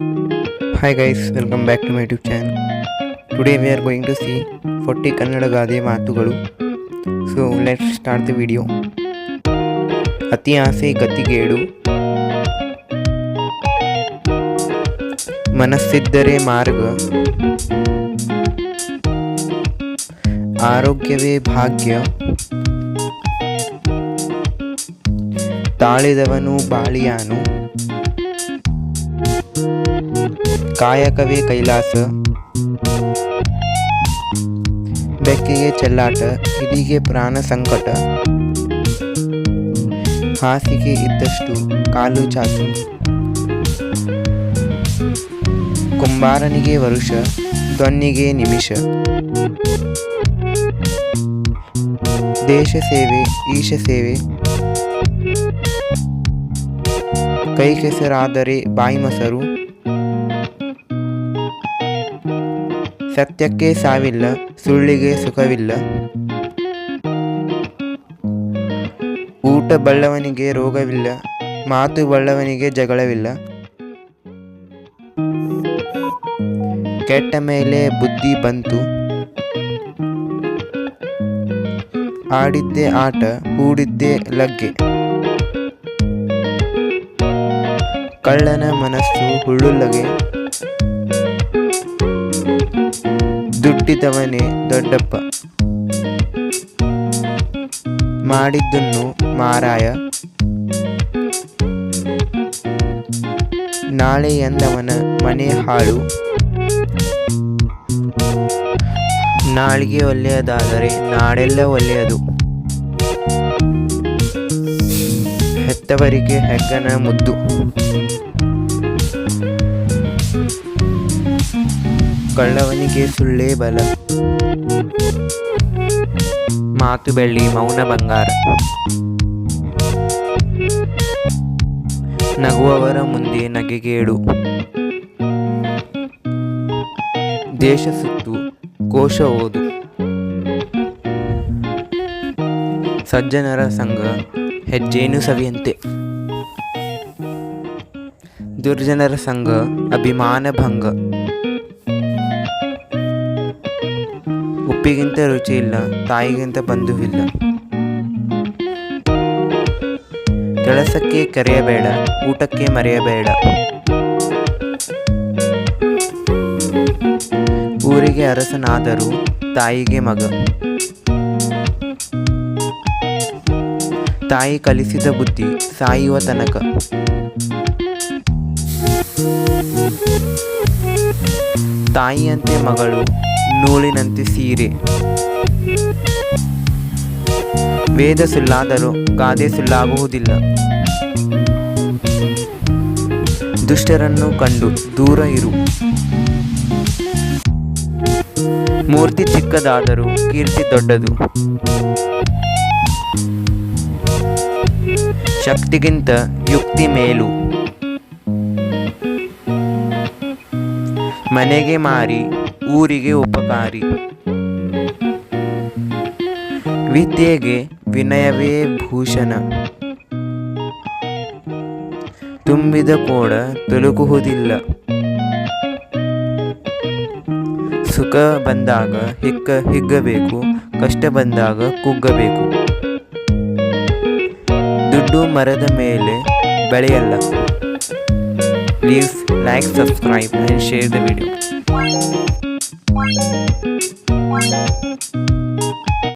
Hi guys, welcome back to my YouTube channel. Today we are going to see 40 Kannada ಗಾದೆ ಮಾತುಗಳು so let start the video ಅತಿ ಆಸೆ ಗತಿಗೇಡು ಮನಸ್ಸಿದ್ದರೆ ಮಾರ್ಗ ಆರೋಗ್ಯವೇ ಭಾಗ್ಯ ತಾಳಿದವನು ಬಾಳಿಯಾನು ಕಾಯಕವೇ ಕೈಲಾಸ. ಬೆಕ್ಕಿಗೆ ಚೆಲ್ಲಾಟ ಇಲಿಗೆ ಪ್ರಾಣ ಸಂಕಟ. ಹಾಸಿಗೆ ಇದ್ದಷ್ಟು ಕಾಲು ಚಾಚು. ಕುಂಬಾರನಿಗೆ ವರುಷ ದೊನ್ನಿಗೆ ನಿಮಿಷ. ದೇಶ ಸೇವೆ, ಈಶ ಸೇವೆ. ಕೈ ಕೆಸರಾದರೆ ಬಾಯಿ ಮೊಸರು ಸತ್ಯಕ್ಕೆ ಸಾವಿಲ್ಲ, ಸುಳ್ಳಿಗೆ ಸುಖವಿಲ್ಲ. ಊಟ ಬಳ್ಳವನಿಗೆ ರೋಗವಿಲ್ಲ, ಮಾತು ಬಳ್ಳವನಿಗೆ ಜಗಳವಿಲ್ಲ. ಕೆಟ್ಟ ಮೇಲೆ ಬುದ್ಧಿ ಬಂತು. ಆಡಿದ್ದೆ ಆಟ, ಹೂಡಿದ್ದೆ ಲಗ್ಗೆ. ಕಳ್ಳನ ಮನಸ್ಸು ಹುಳ್ಳುಲ್ಲಗೆ ದುಡ್ಡಿದವನೇ ದೊಡ್ಡಪ್ಪ. ಮಾಡಿದ್ದನ್ನು ಮಾರಾಯ. ನಾಳೆ ಎಂದವನ ಮನೆ ಹಾಳು. ನಾಳಿಗೆ ಒಳ್ಳೆಯದಾದರೆ ನಾಳೆಲ್ಲ ಒಳ್ಳೆಯದು. ಹೆತ್ತವರಿಗೆ ಹೆಗ್ಗನ ಮುದ್ದು. ಕಳ್ಳವನಿಗೆ ಸುಳ್ಳೇ ಬಲ. ಮಾತು ಬೆಳ್ಳಿ ಮೌನ ಬಂಗಾರ. ನಗುವವರ ಮುಂದೆ ನಗೆಗೇಡು ದೇಶ ಸುತ್ತು, ಕೋಶ ಓದು. ಸಜ್ಜನರ ಸಂಘ ಹೆಜ್ಜೇನು ಸವಿಯಂತೆ. ದುರ್ಜನರ ಸಂಘ ಅಭಿಮಾನ ಭಂಗ. ಉಪ್ಪಿಗಿಂತ ರುಚಿ ಇಲ್ಲ ತಾಯಿಗಿಂತ ಬಂಧುವಿಲ್ಲ. ಕೆಲಸಕ್ಕೆ ಕರೆಯಬೇಡ, ಊಟಕ್ಕೆ ಮರೆಯಬೇಡ. ಊರಿಗೆ ಅರಸನಾದರೂ ತಾಯಿಗೆ ಮಗ. ತಾಯಿ ಕಲಿಸಿದ ಬುದ್ಧಿ ಸಾಯುವ ತನಕ. ತಾಯಿಯಂತೆ ಮಗಳು ನೂಲಿನಂತೆ ಸೀರೆ. ವೇದ ಸುಳ್ಳಾದರೂ ಗಾದೆ ಸುಳ್ಳಾಗುವುದಿಲ್ಲ. ದುಷ್ಟರನ್ನು ಕಂಡು ದೂರ ಇರು. ಮೂರ್ತಿ ಚಿಕ್ಕದಾದರೂ ಕೀರ್ತಿ ದೊಡ್ಡದು. ಶಕ್ತಿಗಿಂತ ಯುಕ್ತಿ ಮೇಲು. ಮನೆಗೆ ಮಾರಿ ಊರಿಗೆ ಉಪಕಾರಿ. ವಿದ್ಯೆಗೆ ವಿನಯವೇ ಭೂಷಣ. ತುಂಬಿದ ಕೋಡ ತುಳುಕುವುದಿಲ್ಲ ಸುಖ ಬಂದಾಗ ಹಿಕ್ಕ ಹಿಗ್ಗಬೇಕು, ಕಷ್ಟ ಬಂದಾಗ ಕುಗ್ಗಬೇಕು. ದುಡ್ಡು ಮರದ ಮೇಲೆ ಬೆಳೆಯಲ್ಲ. Please like subscribe and share the video